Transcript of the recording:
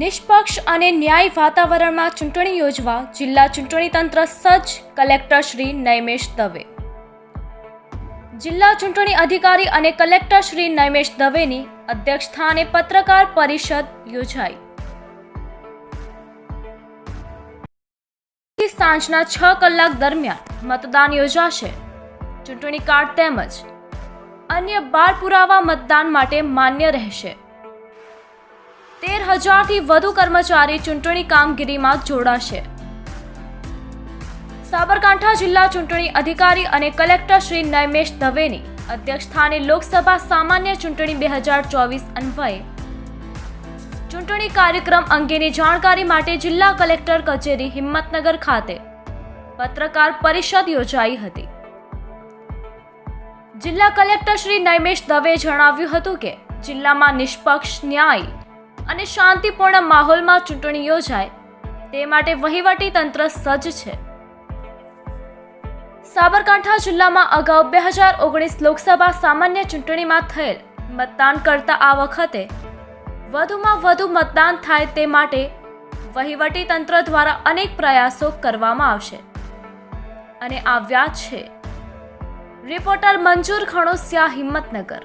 નિષ્પક્ષ અને ન્યાય વાતાવરણમાં ચૂંટણી યોજવા જિલ્લા ચૂંટણી તંત્ર સજ્જ કલેક્ટર શ્રી નૈમેશ દવે. જિલ્લા ચૂંટણી અધિકારી અને કલેક્ટર શ્રી નૈમેશ દવેની અધ્યક્ષસ્થાને પત્રકાર પરિષદ યોજાઈ. સાંજના છ કલાક દરમિયાન મતદાન યોજાશે. ચૂંટણી કાર્ડ તેમજ અન્ય બાર પુરાવા મતદાન માટે માન્ય રહેશે. તેર હજારથી વધુ કર્મચારી ચૂંટણી કામગીરીમાં જોડાશે. સાબરકાંઠા જિલ્લા ચૂંટણી અધિકારી અને કલેક્ટર શ્રી નૈમેશ દવેની અધ્યક્ષસ્થાને લોકસભા સામાન્ય ચૂંટણી બે હજાર ચોવીસ અન્વયે. ચૂંટણી કાર્યક્રમ અંગેની જાણકારી માટે જિલ્લા કલેક્ટર કચેરી હિંમતનગર ખાતે પત્રકાર પરિષદ યોજાઈ હતી. જિલ્લા કલેક્ટર શ્રી નૈમેશ દવે જણાવ્યું હતું કે, જિલ્લામાં નિષ્પક્ષ ન્યાય અને શાંતિપૂર્ણ માહોલમાં ચૂંટણી યોજાય. તે માટે વહીવટી તંત્ર સજ્જ છે. સાબરકાંઠા જિલ્લામાં અગાઉ બે હજાર ઓગણીસ લોકસભા સામાન્ય ચૂંટણીમાં થયેલ મતદાન કરતા આ વખતે વધુમાં વધુ મતદાન થાય તે માટે વહીવટી તંત્ર દ્વારા અનેક પ્રયાસો કરવામાં આવશે. અને આવ્યા છે. રિપોર્ટર મંજૂર ખણોસિયા, હિંમતનગર.